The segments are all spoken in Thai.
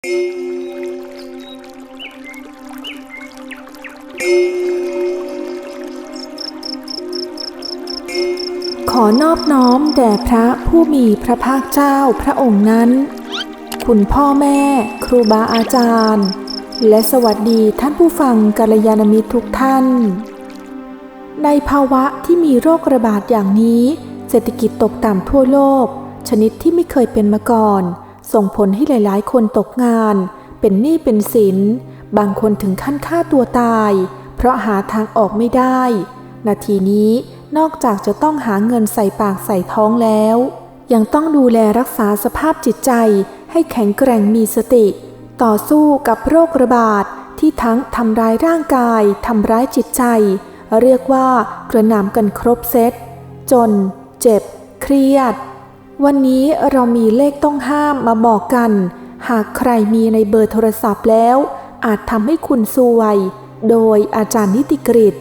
ขอนอบน้อมแด่พระผู้มีพระภาคเจ้าพระองค์นั้น คุณพ่อแม่ ครูบาอาจารย์ และสวัสดีท่านผู้ฟังกัลยาณมิตรทุกท่าน ในภาวะที่มีโรคระบาดอย่างนี้ เศรษฐกิจตกต่ำทั่วโลก ชนิดที่ไม่เคยเป็นมาก่อน ส่งผลให้หลายๆ คนตกงาน เป็นหนี้เป็นสิน บางคนถึงขั้นฆ่าตัวตาย เพราะหาทางออกไม่ได้ นาทีนี้นอกจากจะต้องหาเงินใส่ปากใส่ท้องแล้ว ยังต้องดูแลรักษาสภาพจิตใจ ให้แข็งแกร่งมีสติ ต่อสู้กับโรคระบาดที่ทั้งทำร้ายร่างกาย ทำร้ายจิตใจ เรียกว่ากระหน่ำกันครบเซตจน เจ็บ เครียด วันนี้เรามีเลขต้องห้ามมาบอกกัน หากใครมีในเบอร์โทรศัพท์แล้ว อาจทำให้คุณซวย โดยอาจารย์นิติกฤต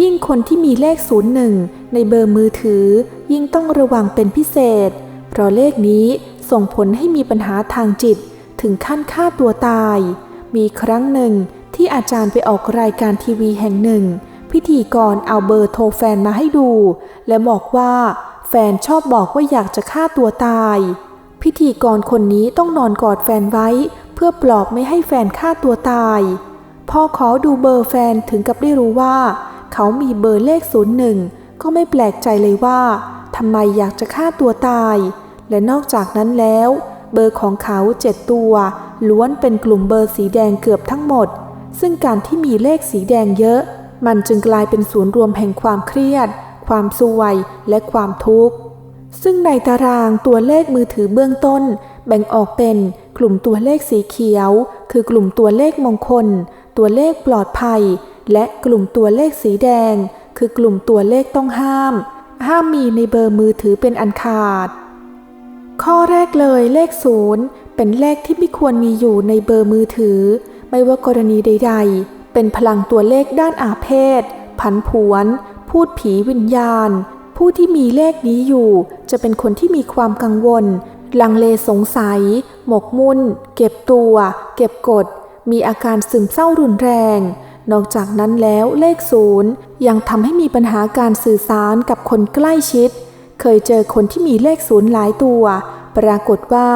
ยิ่งคนที่มีเลข 01 ในเบอร์มือถือ ยิ่งต้องระวังเป็นพิเศษ เพราะเลขนี้ส่งผลให้มีปัญหาทางจิตถึงขั้นฆ่าตัวตาย มีครั้งหนึ่งที่อาจารย์ไปออกรายการทีวีแห่งหนึ่ง พิธีกรเอาเบอร์โทรแฟนมาให้ดู และบอกว่า แฟนชอบบอกว่าอยากจะฆ่าตัวตาย พิธีกรคนนี้ต้องนอนกอดแฟนไว้ เพื่อปลอบไม่ให้แฟนฆ่าตัวตายพอขอดูเบอร์แฟนถึงกับได้รู้ว่า เขามีเบอร์เลข01ก็ไม่แปลกใจเลยว่าทำไมอยากจะฆ่าตัวตาย และนอกจากนั้นแล้ว เบอร์ของเขาเจ็ดตัว ล้วนเป็นกลุ่มเบอร์สีแดงเกือบทั้งหมด ซึ่งการที่มีเลขสีแดงเยอะ มันจึงกลายเป็นศูนย์รวมแห่งความเครียด ความซวยและความทุกข์ ซึ่งในตารางตัวเลขมือถือเบื้องต้น แบ่งออกเป็นกลุ่มตัวเลขสีเขียว คือกลุ่มตัวเลขมงคล ตัวเลขปลอดภัย และกลุ่มตัวเลขสีแดง คือกลุ่มตัวเลขต้องห้าม ห้ามมีในเบอร์มือถือเป็นอันขาด ข้อแรกเลยเลขศูนย์เป็นเลขที่ไม่ควรมีอยู่ในเบอร์มือถือ ไม่ว่ากรณีใด ๆ เป็นพลังตัวเลขด้านอาเพศ ผันผวน พูดผีวิญญาณ ผู้ที่มีเลขนี้อยู่จะเป็นคนที่มีความกังวล ลังเลสงสัย หมกมุ่น เก็บตัว เก็บกด มีอาการซึมเศร้ารุนแรง นอกจากนั้นแล้วเลขศูนย์ยังทำให้มีปัญหาการสื่อสารกับคนใกล้ชิด เคยเจอคนที่มีเลขศูนย์หลายตัว ปรากฏว่า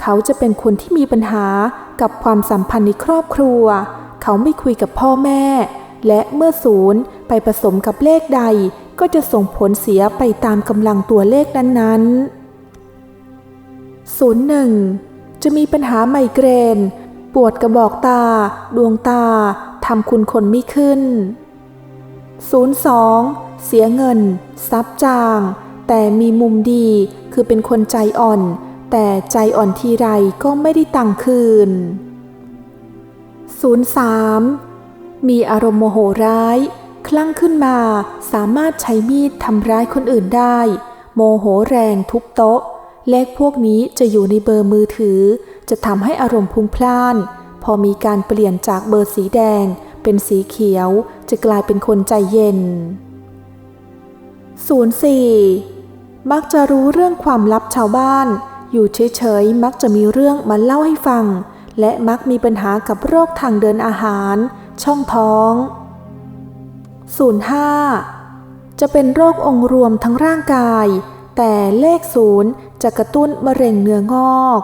เขาจะเป็นคนที่มีปัญหากับความสัมพันธ์ในครอบครัว เขาไม่คุยกับพ่อแม่ และเมื่อศูนย์ ไปผสมกับเลขใดก็จะส่งผลเสียไปตามกำลังตัวเลขนั้นๆศูนย์หนึ่งจะมีปัญหาไมเกรน ปวดกระบอกตา ดวงตา ทำคุณคนไม่ขึ้น 02 เสียเงินซับจาง แต่มีมุมดีคือเป็นคนใจอ่อน แต่ใจอ่อนทีไรก็ไม่ได้ตังค์คืน 03 มีอารมณ์โมโหร้าย คลั่งขึ้นมาสามารถใช้มีดทำร้ายคนอื่นได้ โมโหแรงทุบโต๊ะ เลขพวกนี้จะอยู่ในเบอร์มือถือ จะทำให้อารมณ์พุ่งพล่าน พอมีการเปลี่ยนจากเบอร์สีแดง เป็นสีเขียว จะกลายเป็นคนใจเย็น 04 มักจะรู้เรื่องความลับชาวบ้าน อยู่เฉยๆ มักจะมีเรื่องมาเล่าให้ฟัง และมักมีปัญหากับโรคทางเดินอาหาร ช่องท้อง 05 จะเป็นโรคองค์รวมทั้งร่างกาย แต่เลขศูนย์จะกระตุ้นมะเร็งเนื้องอก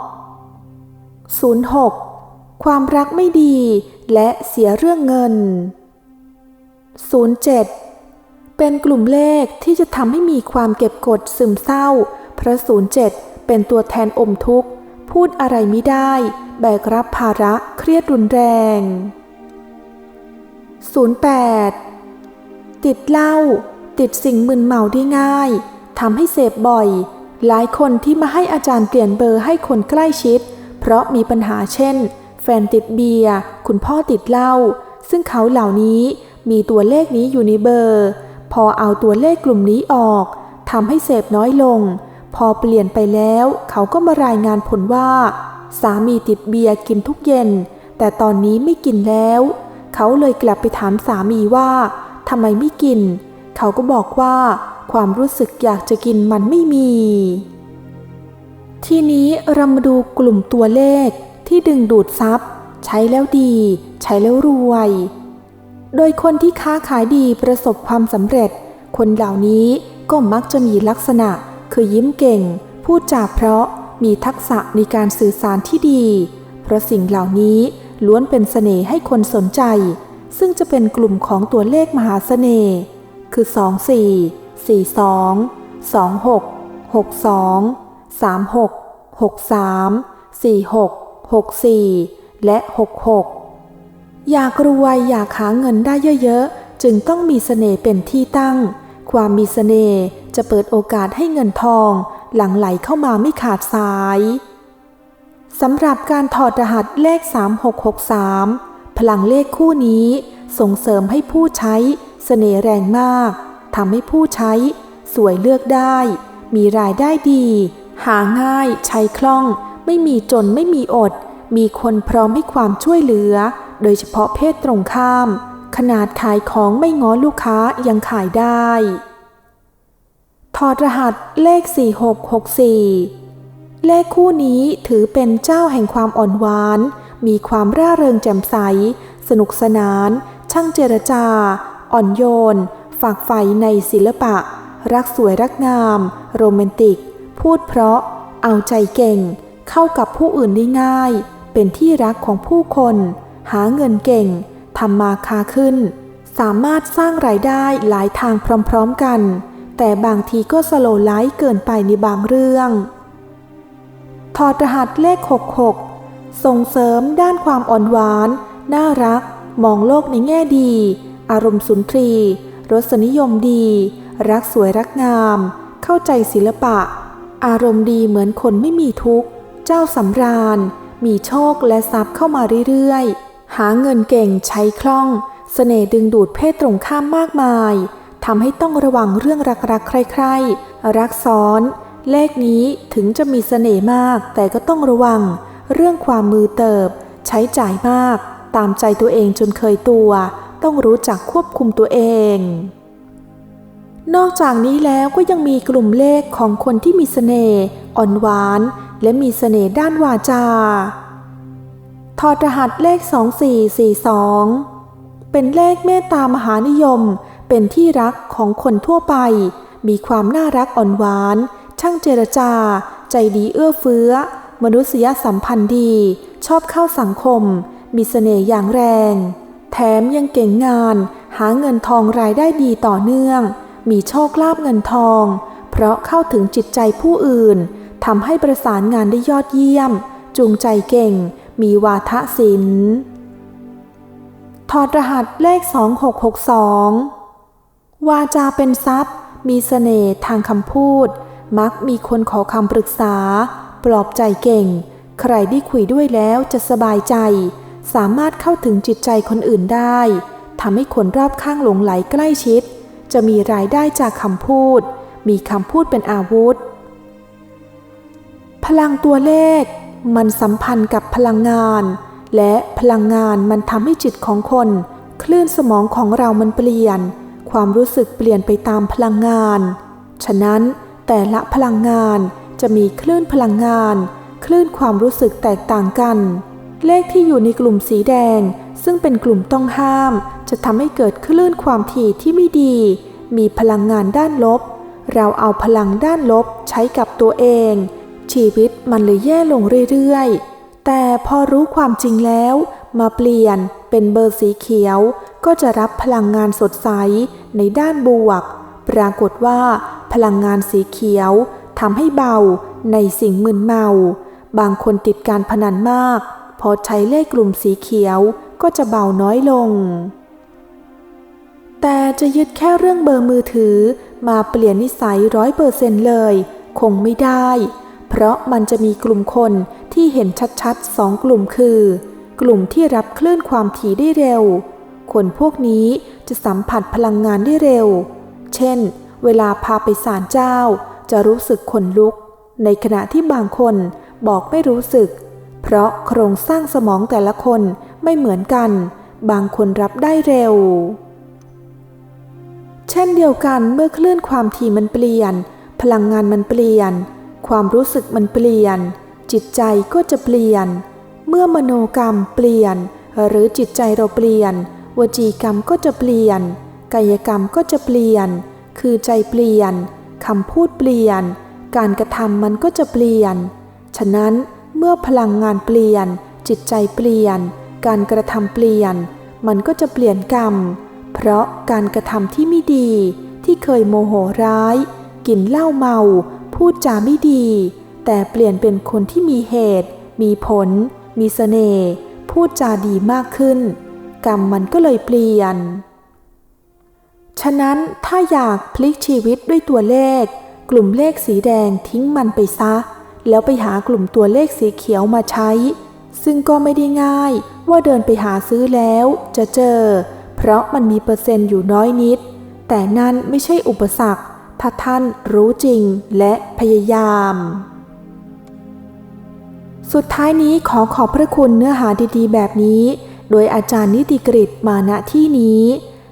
06 ความรักไม่ดีและเสียเรื่องเงิน 07 เป็นกลุ่มเลขที่จะทำให้มีความเก็บกดซึมเศร้าเพราะ07 เป็นตัวแทนอมทุกข์ พูดอะไรไม่ได้ แบกรับภาระเครียดรุนแรง 08 ติดเหล้าติดสิ่งมึนเมาได้ง่ายทำให้เสพบ่อย หลายคนที่มาให้อาจารย์เปลี่ยนเบอร์ให้คนใกล้ชิด เพราะมีปัญหาเช่น แฟนติดเบียร์คุณพ่อติดเหล้าซึ่งเขาเหล่านี้มีตัวเลขนี้อยู่ในเบอร์ พอเอาตัวเลขกลุ่มนี้ออกทำให้เสพน้อยลง พอเปลี่ยนไปแล้ว เขาก็มารายงานผลว่า สามีติดเบียร์กินทุกเย็น แต่ตอนนี้ไม่กินแล้ว เขาเลยกลับไปถามสามีว่า ทำไมไม่กิน เขาก็บอกว่าความรู้สึกอยากจะกินมันไม่มี ทีนี้เรามาดูกลุ่มตัวเลขที่ดึงดูดทรัพย์ ใช้แล้วดี ใช้แล้วรวย โดยคนที่ค้าขายดีประสบความสำเร็จ คนเหล่านี้ก็มักจะมีลักษณะ คือยิ้มเก่ง พูดจาเพราะมีทักษะในการสื่อสารที่ดี เพราะสิ่งเหล่านี้ล้วนเป็นเสน่ห์ให้คนสนใจ ซึ่งจะเป็นกลุ่มของตัวเลขมหาเสน่ห์ คือ 24 42 26 62 36 63 46 64 และ 66 อยากรวยอยากหาเงินได้เยอะๆ จึงต้องมีเสน่ห์เป็นที่ตั้ง ความมีเสน่ห์จะเปิดโอกาสให้เงินทอง หลั่งไหลเข้ามาไม่ขาดสายสำหรับการถอดรหัสเลข 3663 พลังเลขคู่นี้ส่งเสริมให้ผู้ใช้เสน่ห์แรงมากทำให้ผู้ใช้สวยเลือกได้ มีรายได้ดี หาง่ายใช้คล่อง ไม่มีจนไม่มีอด มีคนพร้อมให้ความช่วยเหลือ โดยเฉพาะเพศตรงข้าม ขนาดขายของไม่ง้อลูกค้ายังขายได้ ถอดรหัสเลข 4664 เลขคู่นี้ถือเป็นเจ้าแห่งความอ่อนหวาน มีความร่าเริงแจ่มใส สนุกสนาน ช่างเจรจา อ่อนโยน ฝากใฝ่ในศิลปะ รักสวยรักงาม โรแมนติก พูดเพราะ เอาใจเก่ง เข้ากับผู้อื่นได้ง่าย เป็นที่รักของผู้คน หาเงินเก่ง ทำมาค้าขึ้น สามารถสร้างรายได้หลายทางพร้อมๆกัน แต่บางทีก็สโลว์ไลท์เกินไปในบางเรื่อง ถอดรหัสเลข 66 ส่งเสริมด้านความอ่อนหวาน น่ารัก มองโลกในแง่ดี อารมณ์สุนทรีรสนิยมดี รักสวยรักงาม เข้าใจศิลปะ อารมณ์ดีเหมือนคนไม่มีทุกข์ เจ้าสำราญ มีโชคและทรัพย์เข้ามาเรื่อยๆ หาเงินเก่งใช้คล่องเสน่ดึงดูดเพศตรงข้ามมากมายทำให้ต้องระวังเรื่องรักๆ ใครๆ รักซ้อน เลขนี้ถึงจะมีเสน่ห์มากแต่ก็ต้องระวัง เรื่องความมือเติบ ใช้จ่ายมาก ตามใจตัวเองจนเคยตัว ต้องรู้จักควบคุมตัวเอง นอกจากนี้แล้วก็ยังมีกลุ่มเลขของคนที่มีเสน่ห์อ่อนหวาน และมีเสน่ห์ด้านวาจาถอดรหัสเลข 2442 เป็นเลขเมตตามหานิยม เป็นที่รักของคนทั่วไป มีความน่ารักอ่อนหวาน ช่างเจรจา ใจดีเอื้อเฟื้อ มนุษยสัมพันธ์ดี ชอบเข้าสังคม มีเสน่ห์อย่างแรง แถมยังเก่งงาน หาเงินทองรายได้ดีต่อเนื่อง มีโชคลาภเงินทอง เพราะเข้าถึงจิตใจผู้อื่นทำให้ประสานงานได้ยอดเยี่ยม จูงใจเก่ง มีวาทศิลป์ถอดรหัสเลข 2662 วาจาเป็นทรัพย์ มีเสน่ห์ทางคำพูด มักมีคนขอคำปรึกษา ปลอบใจเก่ง ใครได้คุยด้วยแล้วจะสบายใจ สามารถเข้าถึงจิตใจคนอื่นได้ทำให้คนรอบข้างหลงไหลใกล้ชิด จะมีรายได้จากคำพูด มีคำพูดเป็นอาวุธ พลังตัวเลข มันสัมพันธ์กับพลังงาน และพลังงานมันทำให้จิตของคน คลื่นสมองของเรามันเปลี่ยน ความรู้สึกเปลี่ยนไปตามพลังงาน ฉะนั้นแต่ละพลังงาน จะมีคลื่นพลังงาน คลื่นความรู้สึกแตกต่างกัน เลขที่อยู่ในกลุ่มสีแดง ซึ่งเป็นกลุ่มต้องห้าม จะทำให้เกิดคลื่นความถี่ที่ไม่ดี มีพลังงานด้านลบ เราเอาพลังด้านลบใช้กับตัวเอง ชีวิตมันเลยแย่ลงเรื่อยๆ แต่พอรู้ความจริงแล้ว มาเปลี่ยนเป็นเบอร์สีเขียว ก็จะรับพลังงานสดใสในด้านบวก ปรากฏว่าพลังงานสีเขียว ทำให้เบาในสิ่งมึนเมา บางคนติดการพนันมาก พอใช้เลขกลุ่มสีเขียวก็จะเบาน้อยลง แต่จะยึดแค่เรื่องเบอร์มือถือมาเปลี่ยนนิสัยร้อยเปอร์เซนเลย คงไม่ได้ เพราะมันจะมีกลุ่มคนที่เห็นชัดๆสองกลุ่มคือ กลุ่มที่รับคลื่นความถี่ได้เร็ว คนพวกนี้จะสัมผัสพลังงานได้เร็ว เช่น เวลาพาไปศาลเจ้า จะรู้สึกขนลุก ในขณะที่บางคนบอกไม่รู้สึก เพราะโครงสร้างสมองแต่ละคนไม่เหมือนกัน บางคนรับได้เร็ว เช่นเดียวกันเมื่อคลื่นความถี่มันเปลี่ยน พลังงานมันเปลี่ยน ความรู้สึกมันเปลี่ยน จิตใจก็จะเปลี่ยน เมื่อมโนกรรมเปลี่ยน หรือจิตใจเราเปลี่ยน วจีกรรมก็จะเปลี่ยน กายกรรมก็จะเปลี่ยน คือใจเปลี่ยน คำพูดเปลี่ยน การกระทำมันก็จะเปลี่ยน ฉะนั้นเมื่อพลังงานเปลี่ยน จิตใจเปลี่ยน การกระทำเปลี่ยน มันก็จะเปลี่ยนกรรม เพราะการกระทำที่ไม่ดี ที่เคยโมโหร้าย กินเหล้าเมา พูดจาไม่ดี แต่เปลี่ยนเป็นคนที่มีเหตุ มีผล มีเสน่ห์พูดจาดีมากขึ้น กรรมมันก็เลยเปลี่ยน ฉะนั้นถ้าอยากพลิกชีวิตด้วยตัวเลข กลุ่มเลขสีแดงทิ้งมันไปซะ แล้วไปหากลุ่มตัวเลขสีเขียวมาใช้ ซึ่งก็ไม่ได้ง่ายว่าเดินไปหาซื้อแล้วจะเจอ เพราะมันมีเปอร์เซ็นต์อยู่น้อยนิด แต่นั่นไม่ใช่อุปสรรค ถ้าท่านรู้จริงและพยายาม สุดท้ายนี้ขอขอบพระคุณเนื้อหาดีๆ แบบนี้ โดยอาจารย์นิติกฤตมาณที่นี้